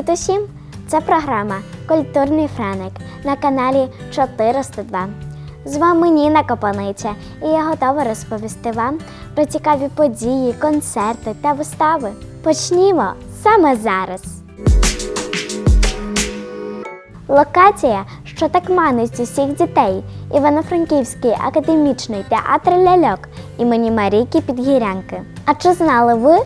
Привіт усім! Це програма Культурний Франик на каналі 402. З вами Ніна Копаниця, і я готова розповісти вам про цікаві події, концерти та вистави. Почнімо саме зараз. Локація, що так манить усіх дітей, Івано-Франківський академічний театр ляльок імені Марійки Підгірянки. А чи знали ви,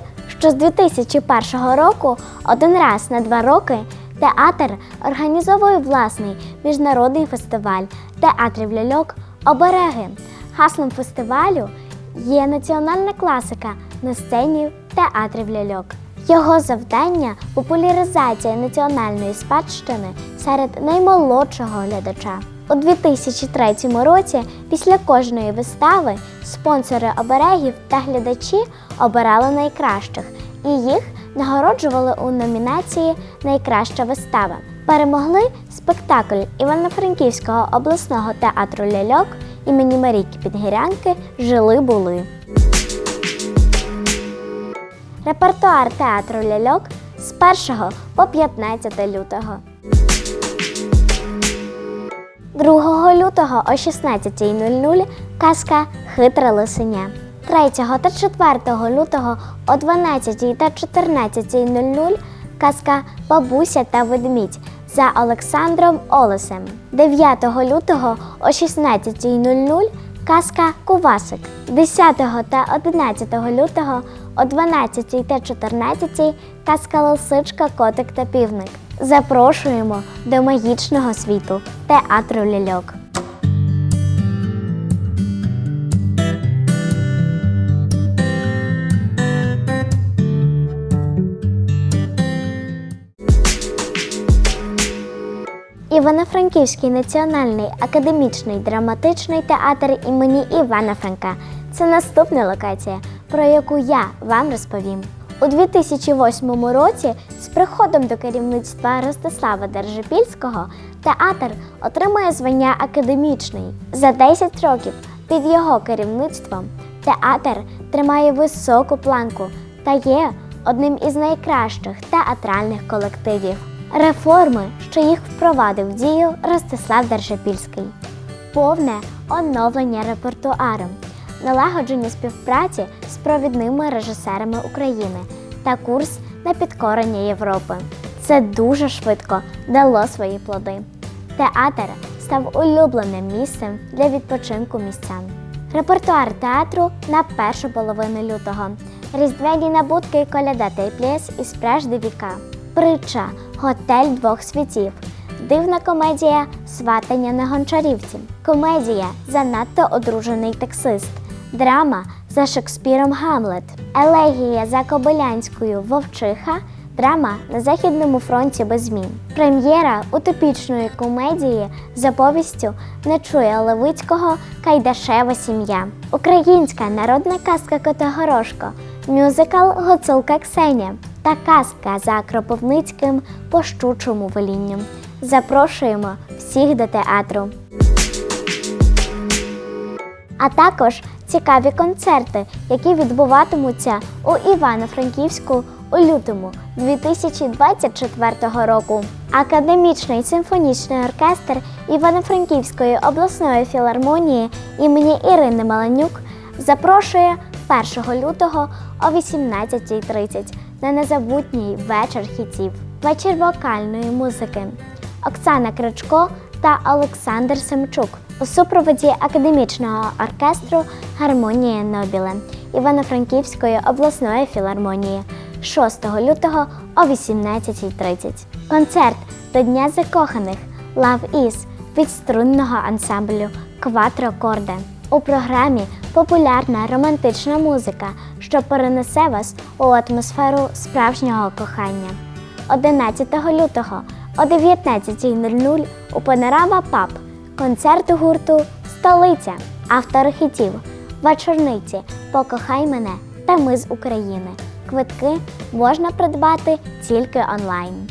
що з 2001 року один раз на два роки театр організовує власний міжнародний фестиваль театрів ляльок Обереги? Гаслом фестивалю є національна класика на сцені театрів ляльок. Його завдання популяризація національної спадщини серед наймолодшого глядача. У 2003 році після кожної вистави спонсори оберегів та глядачі обирали найкращих і їх нагороджували у номінації Найкраща вистава. Перемогли спектакль Івано-Франківського обласного театру ляльок імені Марійки Підгірянки Жили були. Репертуар театру ляльок з 1 по 15 лютого. 2 лютого о 16.00 казка Хитре лисеня. 3 та 4 лютого о 12 та 14.00 казка Бабуся та ведмідь за Олександром Олесем. 9 лютого о 16.00 казка Кувасик. 10 та 11 лютого о 12 та 14 казка Лисичка, Котик та Півник. Запрошуємо до магічного світу театру ляльок. Івано-Франківський національний академічний драматичний театр імені Івана Франка. Це наступна локація, про яку я вам розповім. У 2008 році з приходом до керівництва Ростислава Держипільського театр отримує звання академічний. За 10 років під його керівництвом театр тримає високу планку та є одним із найкращих театральних колективів. Реформи, що їх впровадив в дію Ростислав Держипільський, повне оновлення репертуару, налагодження співпраці з провідними режисерами України та курс на підкорення Європи. Це дуже швидко дало свої плоди. Театр став улюбленим місцем для відпочинку містян. Репертуар театру на першу половину лютого. Різдвяні набутки і коляда п'єс із прежди віка. Притча Готель двох світів. Дивна комедія Сватання на гончарівці. Комедія Занадто одружений таксист. Драма за Шекспіром Гамлет. Елегія за Кобилянською Вовчиха. Драма на Західному фронті без змін. Прем'єра утопічної комедії за повістю Нечуя Левицького Кайдашева сім'я. Українська народна казка Котогорошко. Мюзикл Гоцулка Ксеня та казка за Кропивницьким по щучому велінню. Запрошуємо всіх до театру. А також цікаві концерти, які відбуватимуться у Івано-Франківську у лютому 2024 року. Академічний симфонічний оркестр Івано-Франківської обласної філармонії імені Ірини Маланюк запрошує 1 лютого о 18.30 на незабутній вечір хітів, вечір вокальної музики. Оксана Кричко та Олександр Семчук у супроводі академічного оркестру Гармонія Нобіле Івано-Франківської обласної філармонії 6 лютого о 18.30. Концерт до Дня закоханих Love Is від струнного ансамблю Кватро Корде. У програмі популярна романтична музика, що перенесе вас у атмосферу справжнього кохання. 11 лютого о 19.00 у Панорама Паб концерт гурту Столиця автори хітів Вечорниці Покохай мене та Ми з України. Квитки можна придбати тільки онлайн.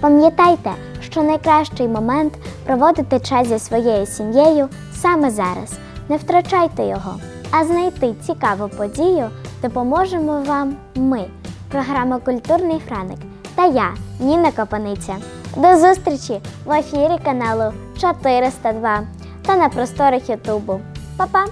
Пам'ятайте, що найкращий момент проводити час зі своєю сім'єю саме зараз. Не втрачайте його, а знайти цікаву подію допоможемо вам ми, програма Культурний Франик та я, Ніна Копаниця. До зустрічі в ефірі каналу 402 та на просторах Ютубу. Па-па!